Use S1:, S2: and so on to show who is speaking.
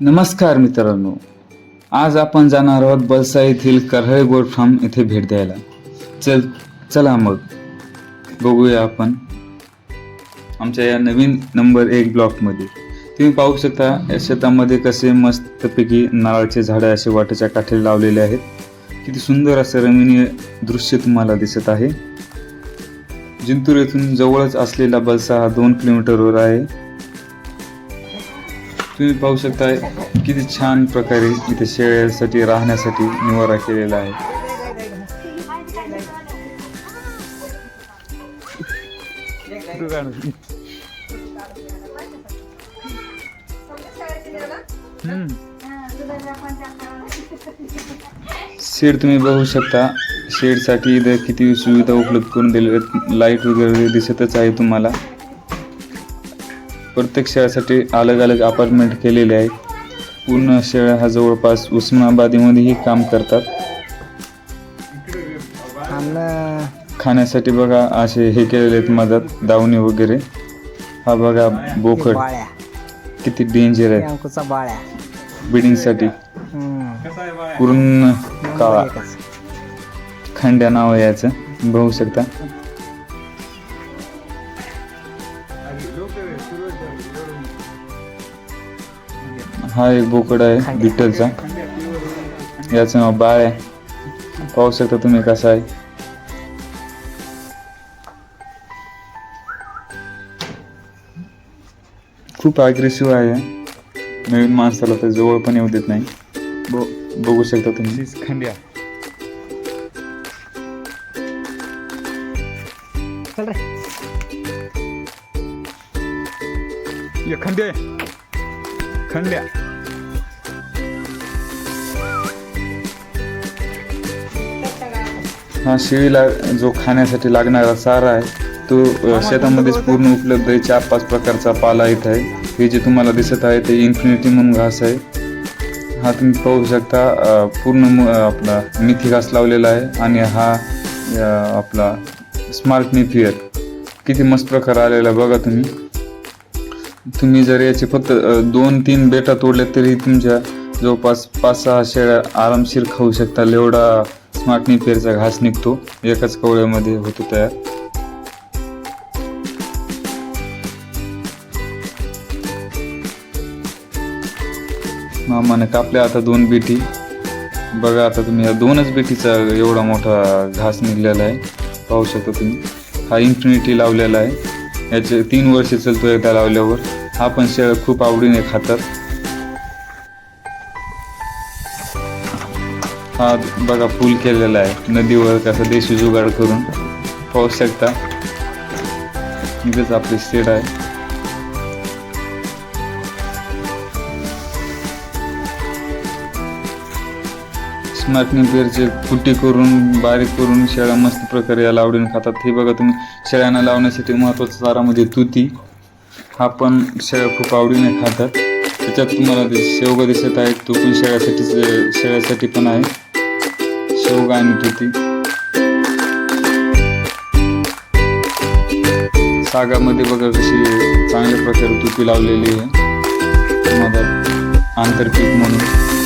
S1: नमस्कार मित्रांनो. आज आपण जाणार आहोत बलसा येथील करहळे गोड फार्म येथे भेट द्यायला. चल चला मग. बघूया आपण. आमच्या या नवीन नंबर एक ब्लॉकमध्ये. तुम्ही पाहू शकता या शेतामध्ये कसे मस्तपैकी नारळाचे झाडं असे वाटेच्या काठी लावलेले आहेत. किती सुंदर असं रमणीय दृश्य तुम्हाला दिसत आहे. जिंतूर येथून जवळच असलेला बलसा हा दोन किलोमीटरवर आहे. तुम्ही पाहू शकता किती छान प्रकारे इथे शेळ्यासाठी राहण्यासाठी निवारा केलेला आहे. शेड तुम्ही बघू शकता. शेडसाठी इथे किती सुविधा उपलब्ध करून दिलेल्या लाइट वगैरे दिसतच आहे तुम्हाला. प्रत्येक शेळ्यासाठी अलग अलग अपार्टमेंट केलेले आहेत पूर्ण शेळ्या हा जवळपास उस्मानाबादीमध्येही काम करतात. खाण्यासाठी बघा असे हे केलेले आहेत मदत दावणी वगैरे. हा बघा बोकड. किती डेंजर आहे.
S2: हम्म.
S1: पूर्ण काळा. खंड्या नाव आहे याचं. बघू शकता. हा एक बोकड आहे बिठ्ठलचा याचं नाव बाळ आहे. पाहू शकता तुम्ही कसा आहे. खूप अग्रेसिव्ह आहे. नवीन माणसाला तर जवळ पण येऊ देत नाही. ब- बघू शकता तुम्ही. खंड्या.
S2: चल रे.
S1: ये खंड्या खंड्या हा शेळीला जो खाण्यासाठी लागणारा चारा आहे तो शेतामध्येच पूर्ण उपलब्ध आहे चार पाच प्रकारचा पाला इथं आहे. हे जे तुम्हाला दिसत आहे ते इन्फिनिटी म्हणून घास आहे. हा तुम्ही पाहू शकता पूर्ण आपला मिथी घास लावलेला आहे आणि हा आपला स्मार्ट निफियर किती मस्त प्रकार आलेला बघा तुम्ही. तुम्ही जर याचे फक्त दोन तीन बेटा तोडल्या तरी तुमच्या जवळपास पाच सहा शेळ्या आरामशीर खाऊ शकता एवढा स्मार्ट निपेरचा घास निघतो. एकाच कवळ्यामध्ये होतो तयार. मामाने कापल्या आता दोन बेटी. बघा आता तुम्ही या दोनच बेटीचा एवढा मोठा घास निघलेला आहे. पाहू शकता तुम्ही. हा इन्फिनिटी लावलेला आहे. याचे तीन वर्ष चलतो एकदा लावल्यावर. हा पण शेळ खूप आवडीने खातात. हा बघा पूल केलेला आहे. नदीवर कसं देशी जुगाड करून पाहू शकता. इथेच आपली स्टेट आहे. स्मार्टनी पेरचे कुट्टी करून बारीक करून शेळ्या मस्त प्रकारे याला आवडीने खातात. हे बघा तुम्ही शेळ्यांना लावण्यासाठी महत्त्वाचा चारा म्हणजे तुती. हा पण शेळ्या खूप आवडीने खातात. त्याच्यात तुम्हाला शेवगा दिसत आहे तो पण शेळ्यासाठी शेळ्यासाठी पण आहे. शेवगा आणि तुती सागामध्ये बघा कशी चांगल्या प्रकारे तुती लावलेली आहे. तुम्हाला आंतरपीक म्हणून.